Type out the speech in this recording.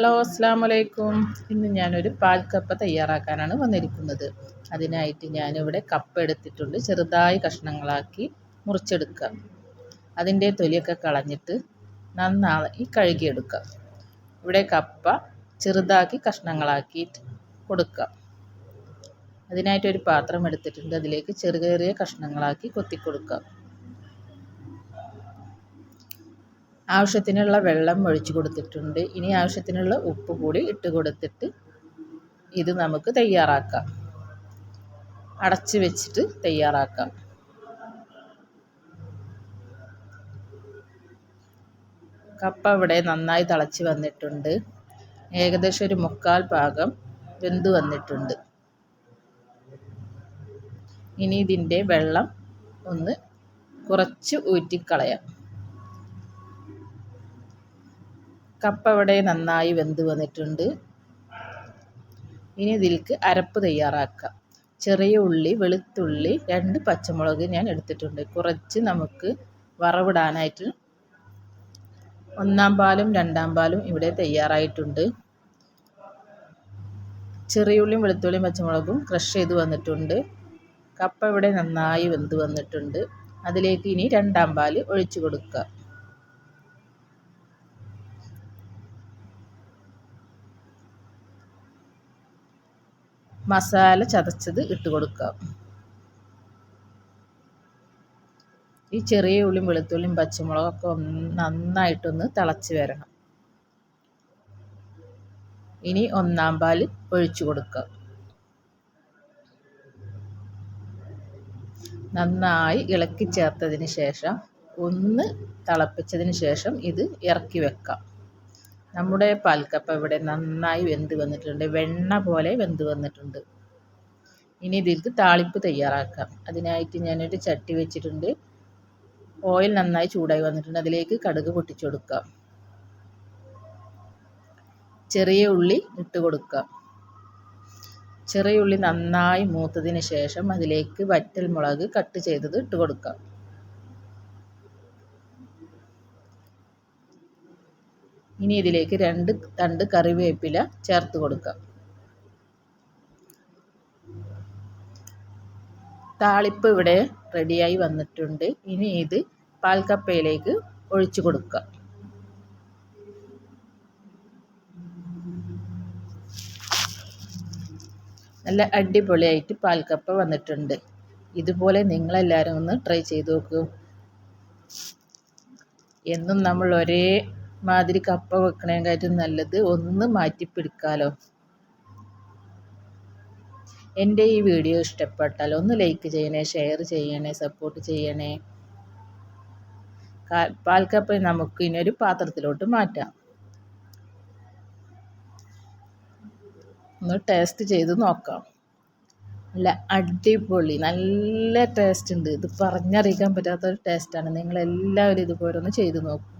Hello അസ്സാം വലൈക്കും ഇന്ന് ഞാനൊരു പാൽ കപ്പ തയ്യാറാക്കാനാണ് വന്നിരിക്കുന്നത്. അതിനായിട്ട് ഞാനിവിടെ കപ്പ എടുത്തിട്ടുണ്ട്. ചെറുതായി കഷ്ണങ്ങളാക്കി മുറിച്ചെടുക്കുക. അതിന്റെ തൊലിയൊക്കെ കളഞ്ഞിട്ട് നന്നായി കഴുകിയെടുക്കുക. ഇവിടെ കപ്പ ചെറുതാക്കി കഷ്ണങ്ങളാക്കിയിട്ട് കൊടുക്കുക. അതിനായിട്ടൊരു പാത്രം എടുത്തിട്ടുണ്ട്. അതിലേക്ക് ചെറിയ ചെറിയ കഷ്ണങ്ങളാക്കി കൊത്തിക്കൊടുക്കുക. ആവശ്യത്തിനുള്ള വെള്ളം ഒഴിച്ചു കൊടുത്തിട്ടുണ്ട്. ഇനി ആവശ്യത്തിനുള്ള ഉപ്പ് കൂടി ഇട്ട് കൊടുത്തിട്ട് ഇത് നമുക്ക് തയ്യാറാക്കാം. അടച്ച് വെച്ചിട്ട് തയ്യാറാക്കാം. കപ്പ ഇവിടെ നന്നായി തിളച്ച് വന്നിട്ടുണ്ട്. ഏകദേശം ഒരു മുക്കാൽ ഭാഗം വെന്ത് വന്നിട്ടുണ്ട്. ഇനി ഇതിന്റെ വെള്ളം ഒന്ന് കുറച്ച് ഊറ്റിക്കളയാം. കപ്പ ഇവിടെ നന്നായി വെന്ത് വന്നിട്ടുണ്ട്. ഇനി ഇതിലേക്ക് അരപ്പ് തയ്യാറാക്കാം. ചെറിയ ഉള്ളി വെളുത്തുള്ളി രണ്ട് പച്ചമുളക് ഞാൻ എടുത്തിട്ടുണ്ട്. കുറച്ച് നമുക്ക് വറവിടാനായിട്ട് ഒന്നാം പാലും രണ്ടാം പാലും ഇവിടെ തയ്യാറായിട്ടുണ്ട്. ചെറിയ ഉള്ളിയും വെളുത്തുള്ളിയും പച്ചമുളകും ക്രഷ് ചെയ്ത് വന്നിട്ടുണ്ട്. കപ്പ ഇവിടെ നന്നായി വെന്ത് വന്നിട്ടുണ്ട്. അതിലേക്ക് ഇനി രണ്ടാം പാൽ ഒഴിച്ചു കൊടുക്കുക മസാല ചതച്ചത് ഇട്ട് കൊടുക്കാം ഈ ചെറിയ ഉള്ളിയും വെളുത്തുള്ളിയും പച്ചമുളകൊക്കെ ഒന്ന് നന്നായിട്ടൊന്ന് തിളച്ച് വരണം. ഇനി ഒന്നാം പാൽ ഒഴിച്ചു കൊടുക്കുക. നന്നായി ഇളക്കി ചേർത്തതിന് ശേഷം ഒന്ന് തിളപ്പിച്ചതിന് ശേഷം ഇത് ഇറക്കി വെക്കാം. നമ്മുടെ പാൽക്കപ്പ ഇവിടെ നന്നായി വെന്ത് വന്നിട്ടുണ്ട്. വെണ്ണ പോലെ വെന്ത് വന്നിട്ടുണ്ട്. ഇനി ഇതിലേക്ക് താളിപ്പ് തയ്യാറാക്കാം. അതിനായിട്ട് ഞാനൊരു ചട്ടി വെച്ചിട്ടുണ്ട്. ഓയിൽ നന്നായി ചൂടായി വന്നിട്ടുണ്ട്. അതിലേക്ക് കടുക് പൊട്ടിച്ചു കൊടുക്കാം. ചെറിയ ഉള്ളി ഇട്ട് കൊടുക്കാം. ചെറിയ ഉള്ളി നന്നായി മൂത്തതിന് ശേഷം അതിലേക്ക് വറ്റൽ മുളക് കട്ട് ചെയ്തത് ഇട്ട് കൊടുക്കാം. ഇനി ഇതിലേക്ക് രണ്ട് തണ്ട് കറിവേപ്പില ചേർത്ത് കൊടുക്കാം. താളിപ്പ് ഇവിടെ റെഡിയായി വന്നിട്ടുണ്ട്. ഇനി ഇത് പാൽക്കപ്പയിലേക്ക് ഒഴിച്ചു കൊടുക്കുക നല്ല അടിപൊളിയായിട്ട് പാൽക്കപ്പ വന്നിട്ടുണ്ട്. ഇതുപോലെ നിങ്ങളെല്ലാവരും ഒന്ന് ട്രൈ ചെയ്ത് നോക്കൂ. എന്നും നമ്മൾ ഒരേ മാതിരി കപ്പ വെക്കണേക്കാട്ടും നല്ലത് ഒന്ന് മാറ്റിപ്പിടിക്കാലോ. എന്റെ ഈ വീഡിയോ ഇഷ്ടപ്പെട്ടാൽ ഒന്ന് ലൈക്ക് ചെയ്യണേ ഷെയർ ചെയ്യണേ സപ്പോർട്ട് ചെയ്യണേ. പാൽക്കപ്പ നമുക്ക് ഇനിയൊരു പാത്രത്തിലോട്ട് മാറ്റാം. ഒന്ന് ടേസ്റ്റ് ചെയ്ത് നോക്കാം. നല്ല അടിപൊളി നല്ല ടേസ്റ്റ് ഉണ്ട്. ഇത് പറഞ്ഞറിയിക്കാൻ പറ്റാത്തൊരു ടേസ്റ്റാണ് നിങ്ങളെല്ലാവരും ഇതുപോലെ ഒന്ന് ചെയ്ത് നോക്കും.